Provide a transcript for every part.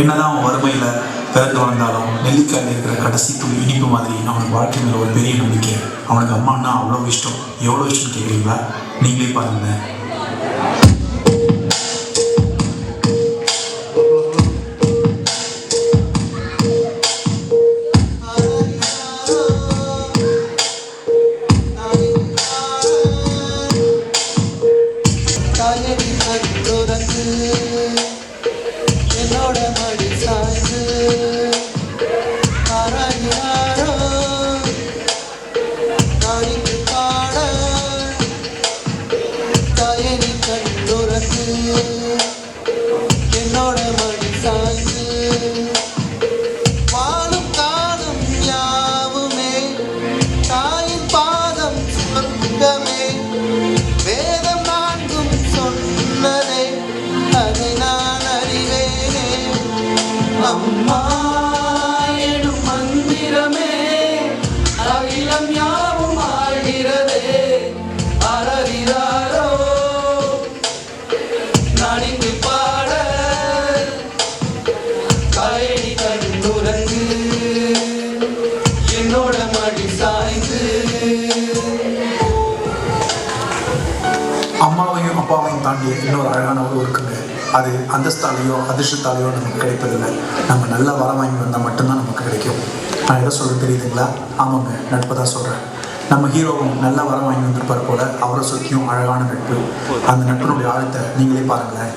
என்னதான் அவன் வறுமையில் பிறந்து வளர்ந்தாலும் நெல்லிக்காயில் இருக்கிற கடைசி துளி இனிப்பு மாதிரி அவனுக்கு வாழ்க்கை மேலே ஒரு பெரிய நம்பிக்கை. அவனுக்கு அம்மான்னா அவ்வளோ இஷ்டம். எவ்வளோ இஷ்டம் கேட்குறீங்களா நீங்களே பாருங்களேன். தாண்டிய இன்னொரு அழகான உறவு இருக்குங்க அது அந்தஸ்தாலேயோ அதிர்ஷ்டத்தாலேயோ நமக்கு கிடைப்பதில்லை. நம்ம நல்ல வரம் வாங்கி வந்தால் மட்டும்தான் நமக்கு கிடைக்கும். நான் எதை சொல்ல தெரியுதுங்களா? ஆமாங்க நட்பை தான் சொல்கிறேன் நம்ம ஹீரோவும் நல்ல வரம் வாங்கி வந்திருப்பார் போல அவரை சுற்றியும் அழகான நட்பு. அந்த நட்பினுடைய ஆழத்தை நீங்களே பாருங்களேன்.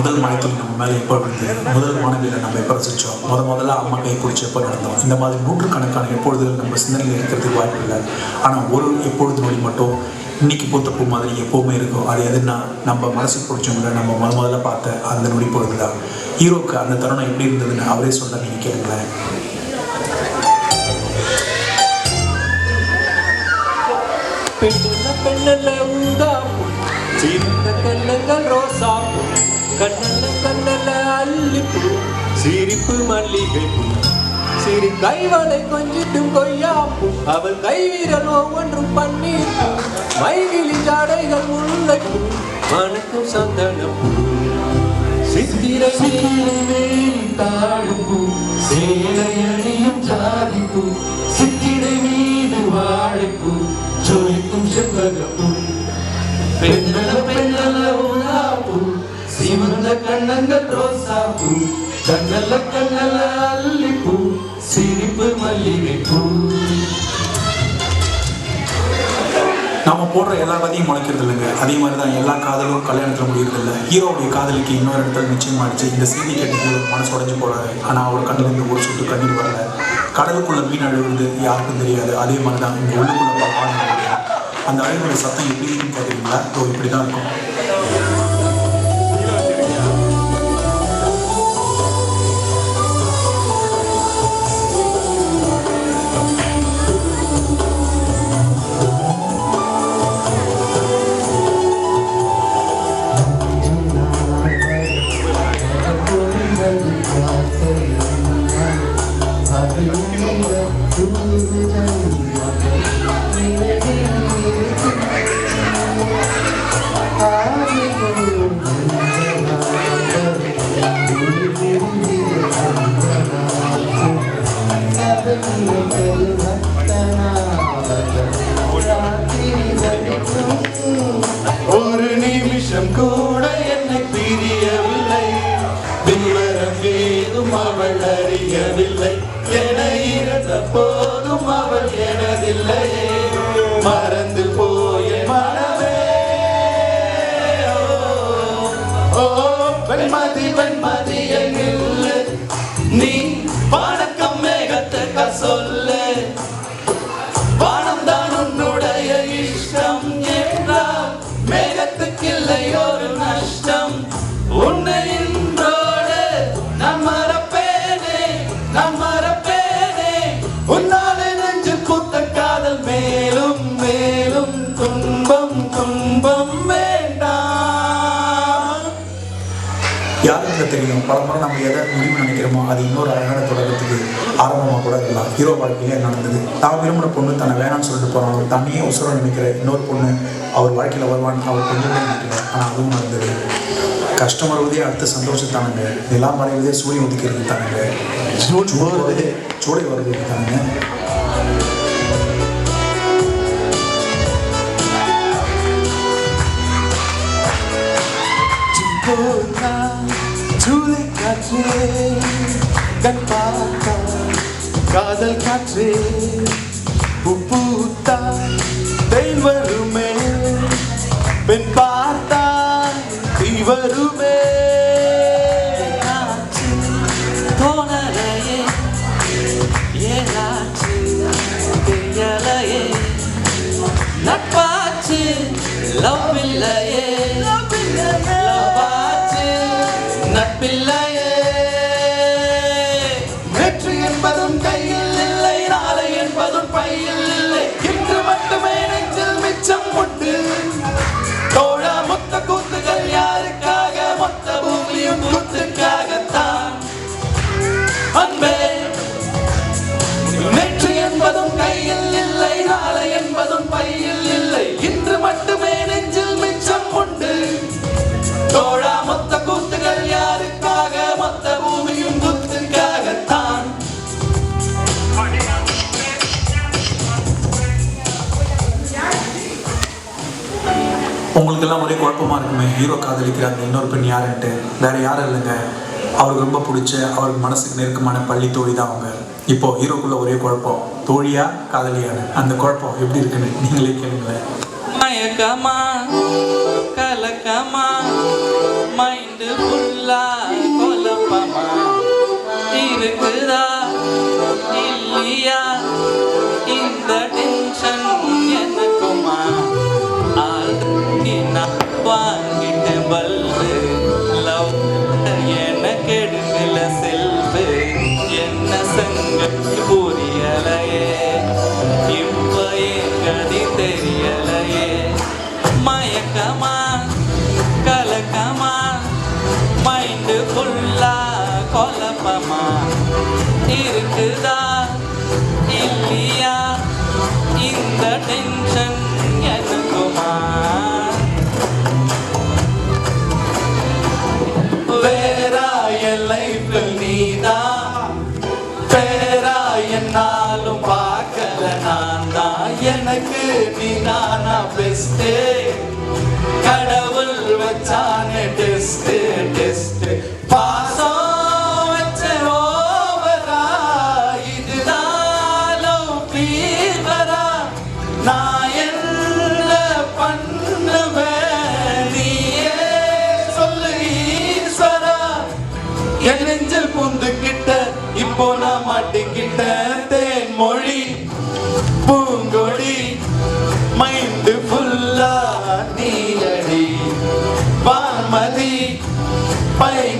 முதல் மனத்தில் நம்ம மேலே எப்போ விழுந்தது முதல் வானவியில் நம்ம எப்போ ரசித்தோம்? முத முதல்ல அம்மா கை பிடிச்சி எப்போ நடந்தோம்? இந்த மாதிரி நூற்றுக்கணக்கான எப்பொழுதுகள் நம்ம சிந்தனையில் இருக்கிறதுக்கு வாய்ப்பு இல்லை. ஆனால் ஒரு எப்பொழுது நொடி மட்டும் இன்னைக்கு பூத்த பூ மாதிரி எப்போவுமே இருக்கும். அது எதுன்னா நம்ம மனசுக்கு பிடிச்சவங்கள நம்ம முத முதல்ல பார்த்த அந்த நொடி பொழுது தான் ஹீரோக்கு அந்த தருணம் எப்படி இருந்ததுன்னு அவரே சொல்ல நீங்கள் கேளுங்களேன். பெண்ணல்ல உண்டா சீர்ந்த கண்ணங்கள் ரோசா கண்ணல்ல கண்ணல்ல அல்லிப்பூ சிரிப்பு மல்லிகை பூ. சிறு கைவளை கொஞ்சிட்டும் கொய்யாப்பூ அவள் கைவிரல் ஒவ்வொன்றும் பன்னீர்ப்பூ மைகிலி ஜாடைகள் முல்லைப்பூ மணக்கும் சந்தனப்பூ சித்திரை சித்திரமே தாழ்பூ சேலை அணியும் ஜாதிப்பூ சித்திரை மீது வாழைப்பூ ஜொலிக்கும் செவ்வகப்பூ பெண்ணல பெண்ணல ஊதாப்பூ சிவந்த கண்ணங்கள் ரோசாப்பூ கண்ணல கண்ணல அல்லிப்பூ சிரிப்பு நம்ம போடுற எல்லா கதையும் முளைக்கிறது இல்லைங்க. அதே மாதிரி தான் எல்லா காதலும் கல்யாணத்தில் முடியறது இல்லை ஹீரோவுடைய காதலிக்கு இன்னொரு இடத்துல நிச்சயமாயிடுச்சு இந்த செய்தி கேட்டு மனசு உடஞ்சி போறாரு. ஆனால் அவர் கண்ணிலிருந்து ஒரு சொட்டு கண்ணீர் வரல. கடலுக்குள்ள மீன் அழுகுது யாருக்கும் தெரியாது. அதே மாதிரி தான் இங்கே உள்ளுக்குள்ள அந்த அழுகுற சத்தம் எப்படி இருக்குன்னு பார்த்தீங்களா ஓ இப்படி தான் இருக்கும். அவள் அறியவில்லை. என இருந்த போதும் அவள் எனதில்லையே மறந்து போய மனமே. ஓ வெண்மதி வெண்மதி. யாருக்கு தெரியும்? பல முறை நம்ம எதை முடிவு நினைக்கிறோமோ அது இன்னொரு அழகான தொடக்கத்துக்கு ஆரம்பமாக கூட இருக்கலாம். ஹீரோ வாழ்க்கையிலே நடந்தது? தான் விரும்பின பொண்ணு தன்னை வேணாம்னு சொல்லிட்டு போகிறாங்க தன்னையே உசுர நினைக்கிற இன்னொரு பொண்ணு அவர் வாழ்க்கையில் வருவான்னு அவர் கொஞ்சம் நினைக்கிறேன். ஆனால் அதுவும் நடந்தது. கஷ்டம் வருவதே அடுத்த சந்தோஷத்தானுங்க. நிலா மறைவதே சூரியன் உதிக்கிறது தானுங்க. ஜூன் வருவதே சூடை வருவது தானுங்க. போனா சூளை காற்றே கண் காதல் காற்றே பூ பூத்தா வருமே பெண் பார்த்தா தீ வருமே தோணலையே ஏனாச்சு தெரியலையே நட்பாச்சு லவ் இல்லையே நட்பில்லையே உங்களுக்கெல்லாம் குழப்பமா இருக்குமே. ஹீரோ காதலிக்கிறாங்க இன்னொரு பெண் யாருன்ட்டு. வேற யாரும் இல்லைங்க. அவருக்கு ரொம்ப பிடிச்ச அவருக்கு மனசுக்கு நெருக்கமான பள்ளி தோழி தான் அவங்க. இப்போ ஹீரோக்குள்ள ஒரே குழப்பம். தோழியா காதலியான அந்த குழப்பம் எப்படி இருக்குன்னு நீங்களே கேளுங்களேன். மயக்கமா கலக்கமா மைண்டு ஃபுல்லா വിധാന ടെസ്റ്റ് കടവുൾ വെച്ചാണ് ടെസ്റ്റ് ടെസ്റ്റ്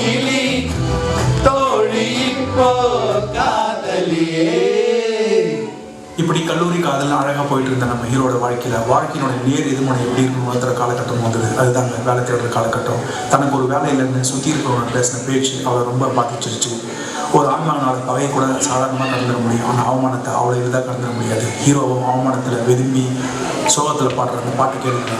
கிளி தோழி இப்போ காதலியே. இப்படி கல்லூரி காதல் அழகாக போயிட்டு இருந்த நம்ம ஹீரோட வாழ்க்கையில் வாழ்க்கையினோட நேர் எதிர்மனை எப்படி இருக்கணும் உணர்த்துற காலகட்டம் வந்தது. அதுதாங்க வேலை தேடுற காலகட்டம். தனக்கு ஒரு வேலை இல்லைன்னு சுற்றி இருக்கிறவங்க பேசின பேச்சு அவளை ரொம்ப பாதிச்சிருச்சு. ஒரு ஆன்மானோட பகையை கூட சாதாரணமாக கலந்துட முடியும். ஆனால் அவமானத்தை அவ்வளோ இதாக கடந்துட முடியாது. ஹீரோவும் அவமானத்தில் விரும்பி சோகத்தில் பாடுற அந்த பாட்டு கேட்டு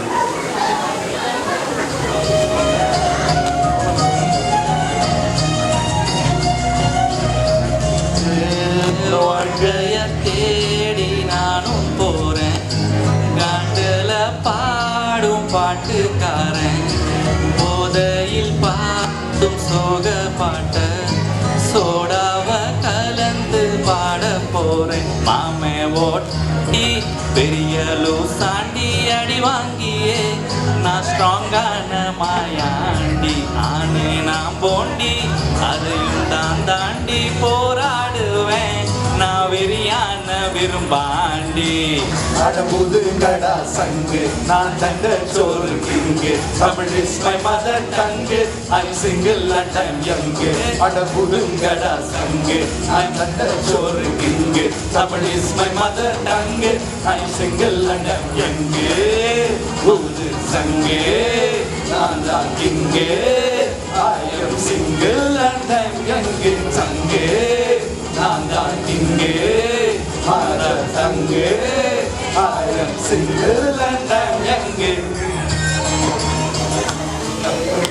வாழ்க்கைய தேடி நானும் போறேன். காட்டுல பாடும் பாட்டுக்காரன். போதையில் பாடும் சோக பாட்ட சோடாவ கலந்து பாட போறேன். மாமே ஓட்டி பெரிய லூசாண்டி அடி வாங்கியே. நான் ஸ்ட்ராங்கான மாயாண்டி. நானே நான் போண்டி. அதையும் தான் தாண்டி போற. வெறியான விரும்பாண்டி அடபுது கடா சங்கு நான் தங்க சோறு king Tamil is my mother tongue I single and I'm young அடபுது கடா சங்கு நான் தங்க சோறு king Tamil is my mother tongue I single and I'm young ஊது சங்கு நான் தான் king I am single and I'm young சங்கு mother tongue I am single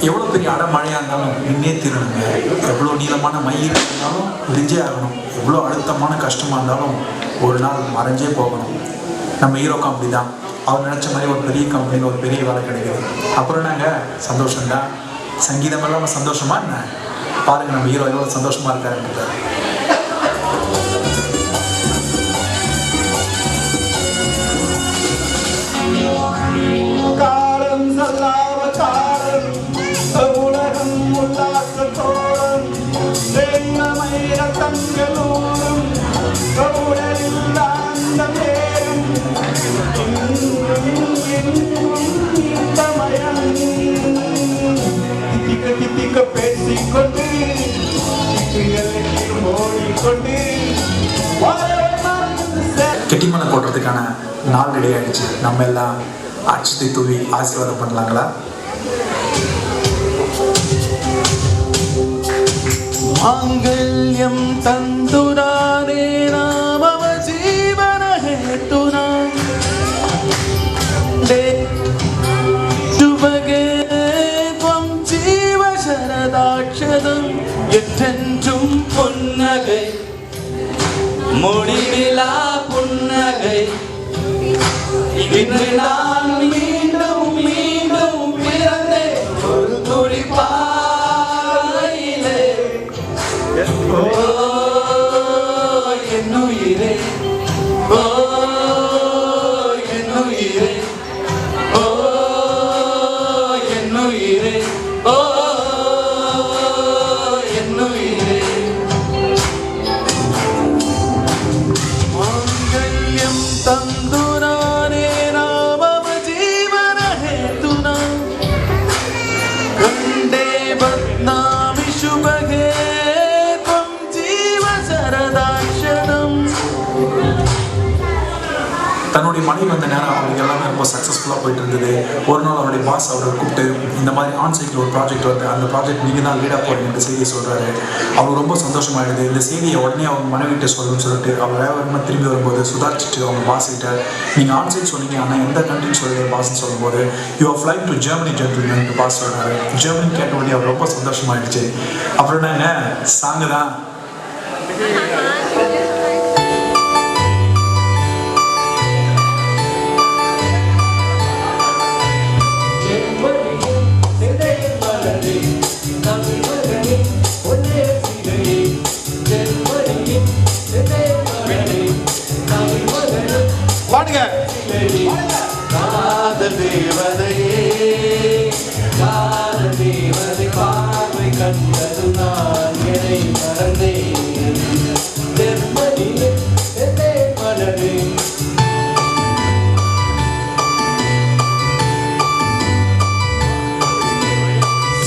எவ்வளோ பெரிய அடமழையாக இருந்தாலும் நின்னே திருடுங்க எவ்வளோ நீளமான மயில் இருந்தாலும் விரிஞ்சே ஆகணும். எவ்வளோ அழுத்தமான கஷ்டமாக இருந்தாலும் ஒரு நாள் மறைஞ்சே போகணும். நம்ம ஹீரோ கம்பெனி தான். அவர் நினச்ச மாதிரி ஒரு பெரிய கம்பெனியில் ஒரு பெரிய வேலை கிடைக்குது. அப்புறம் நாங்கள் சந்தோஷம்தான் சங்கீதம் இல்லாமல் சந்தோஷமா என்ன? பாருங்க நம்ம ஹீரோ எவ்வளோ சந்தோஷமாக இருக்காருன்றது. பேசிக்கொண்டு போடுறதுக்கான நாள் ரெடி ஆயிடுச்சு. நம்ம எல்லாம் அச்சத்தை தூவி ஆசீர்வாதம் பண்ணலாங்களா? மாங்கல்யம் தந்துரா என்றென்றும் புன்னகை முடிவிலா புன்னகை. இன்று நான் மனைவி வந்த நேரம் அவருக்கு எல்லாமே ரொம்ப சக்ஸஸ்ஃபுல்லாக போயிட்டு இருந்தது ஒரு நாள் அவருடைய பாஸ் அவரை கூப்பிட்டு இந்த மாதிரி ஆன் சைக்கிள் ஒரு ப்ராஜெக்ட் வந்து அந்த ப்ராஜெக்ட் நீங்கள் தான் லீடாக போகிறீங்க செய்தியை சொல்கிறாரு அவருக்கு ரொம்ப சந்தோஷமாயிடுது. இந்த செய்தியை உடனே அவங்க மனைவிட்ட சொல்லணும்னு சொல்லிட்டு அவர் வேகமாக திரும்பி வரும்போது சுதாரிச்சிட்டு அவங்க பாஸ் கிட்ட நீங்கள் ஆன் சைட் சொன்னீங்க ஆனால் எந்த கண்ட்ரின்னு சொல்லி பாஸ்ன்னு சொல்லும்போது you flight to Germany gentleman boss சொல்கிறாரு ஜெர்மனி கேட்ட உடனே அவர் ரொம்ப சந்தோஷமாயிடுச்சு. அப்புறம் என்னங்க சாங்கு தான். காதல் தேவதையே காதல் தேவதை பார்வை கண்டது நான் என்னை மறந்தேன். தென்மணியே தென்னை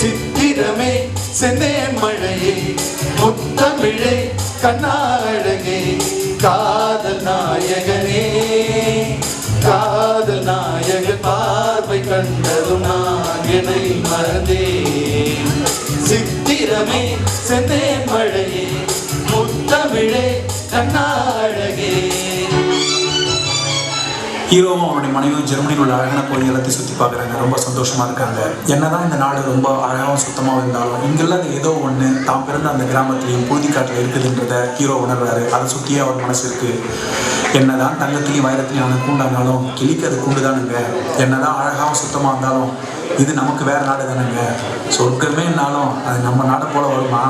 சித்திரமே செந்தேன் மழையே முத்தமிழே கண்ணா கண்ணாழகே. ஹீரோவும் அவருடைய மனைவியும் ஜெர்மனியில் உள்ள அழகான கோயில் எல்லாத்தையும் சுற்றி பார்க்குறாங்க. ரொம்ப சந்தோஷமாக இருக்காங்க. என்னதான் இந்த நாடு ரொம்ப அழகாகவும் சுத்தமாக இருந்தாலும் இங்கெல்லாம் ஏதோ ஒன்று தாம் பிறந்த அந்த கிராமத்திலையும் புழுதிக்காட்டில் இருக்குதுன்றத ஹீரோ உணர்றாரு. அதை சுற்றியே அவர் மனசு இருக்கு. என்னதான் தங்கத்திலையும் வைரத்திலையும் அவனை கூண்டானாலும் கிளிக்கு அது கூண்டு தானுங்க. என்னதான் அழகாகவும் சுத்தமாக இருந்தாலும் இது நமக்கு வேற நாடு தானுங்க. சொர்க்கமேனாலும் அது நம்ம நாடை போல வருமா?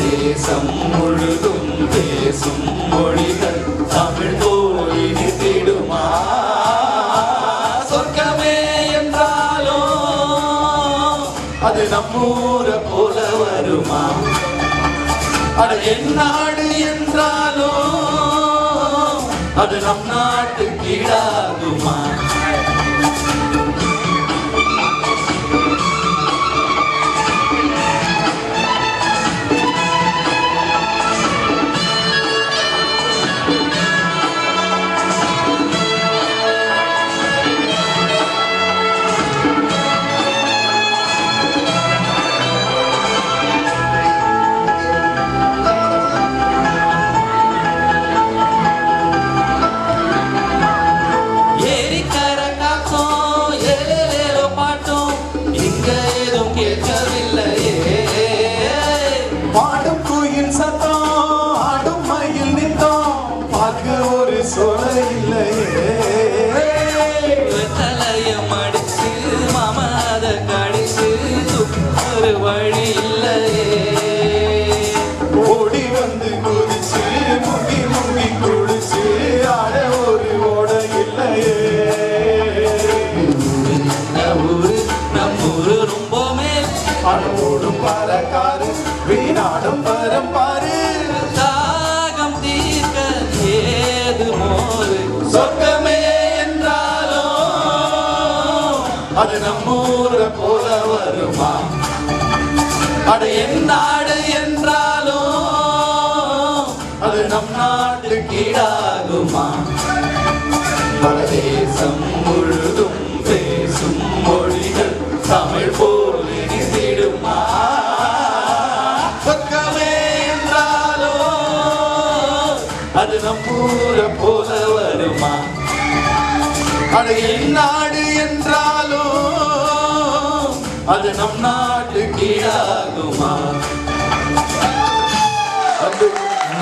தேசம் முழுதும் பேசும் மொழிகள் தமிழ் போலி நிதிடுமா சொர்க்கமே என்றாலோ? அது நம்மூர போல வருமா? அது என் நாடு என்றாலும் அது நம் நாடு வழி இல்லையே ஓடி வந்து குதிச்சு முங்கி முங்கி குளிச்சு ஆட ஒரு ஓட இல்லையே. ஊரு? நம்ம ஊரு ரொம்ப மேல் அனோடும் பறக்காரு வீணாடும் பரம் பாரு. தாகம் தீர்க்க ஏது மோது சொர்க்கமே என்றாலும் அது நம்மூர போல வருமா? அது என் நாடு என்றாலும் அது நம் நாட்டு கீழாகுமா பரதேசம் முழுதும் பேசும் மொழிகள் தமிழ் போல் இனிதிடுமா? பக்கமே என்றாலும் அது நம் ஊர போல வருமா? அது என் நாடு என்றாலும் அது நம் நாட்டு கீழாகும்